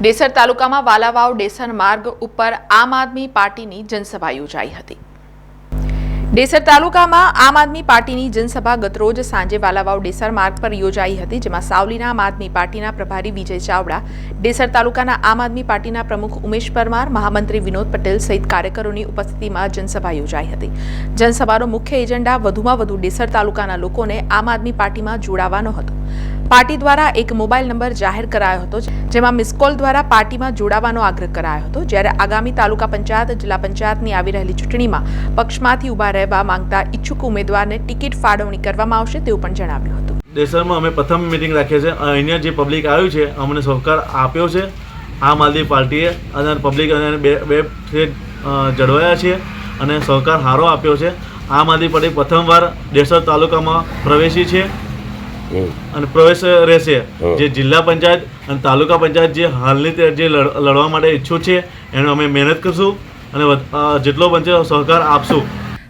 ડેસર તાલુકામાં વાલાવાવ ડેસર માર્ગ ઉપર આમ આદમી પાર્ટીની જનસભા યોજાઈ હતી. ડેસર તાલુકામાં આમ આદમી પાર્ટીની જનસભા ગતરોજ સાંજે વાલાવાવ ડેસર માર્ગ પર યોજાઈ હતી, જેમાં સાવલીના આમ આદમી પાર્ટીના પ્રભારી વિજય ચાવડા, ડેસર તાલુકાના આમ આદમી પાર્ટીના પ્રમુખ ઉમેશ પરમાર, મહામંત્રી વિનોદ પટેલ સહિત કાર્યકરોની ઉપસ્થિતિમાં જનસભા યોજાઈ હતી. જનસભાનો મુખ્ય એજન્ડા વધુમાં વધુ ડેસર તાલુકાના લોકોને આમ આદમી પાર્ટીમાં જોડાવાનો હતો. પાર્ટી દ્વારા એક મોબાઈલ નંબર જાહેર કરાયો હતો, જેમાં મિસકોલ દ્વારા પાર્ટીમાં જોડાવાનો આગ્રહ કરાયો હતો. જ્યારે આગામી તાલુકા પંચાયત, જિલ્લા પંચાયતની આવી રહેલી ચૂંટણીમાં પક્ષમાંથી ઊભા રહેવા માંગતા ઈચ્છુક ઉમેદવારને ટિકિટ ફાળવણી કરવામાં આવશે તેવું પણ જણાવ્યું હતું. દેસરમાં અમે પ્રથમ મિટિંગ રાખીએ છીએ. અહીંયા જે પબ્લિક આવ્યું છે અમને સહકાર આપ્યો છે. આમ આદમી પાર્ટીએ અને પબ્લિક અને બે બે જળવાયા છે અને સહકાર સારો આપ્યો છે. આમ આદમી પાર્ટી પ્રથમવાર દેસર તાલુકામાં પ્રવેશી છે અને પ્રવેશ રહેશે. જે જિલ્લા પંચાયત અને તાલુકા પંચાયત જે હાલની તે જે લડવા માટે ઈચ્છુક છે એનો અમે મહેનત કરશું અને જેટલો બનશે સહકાર આપશું.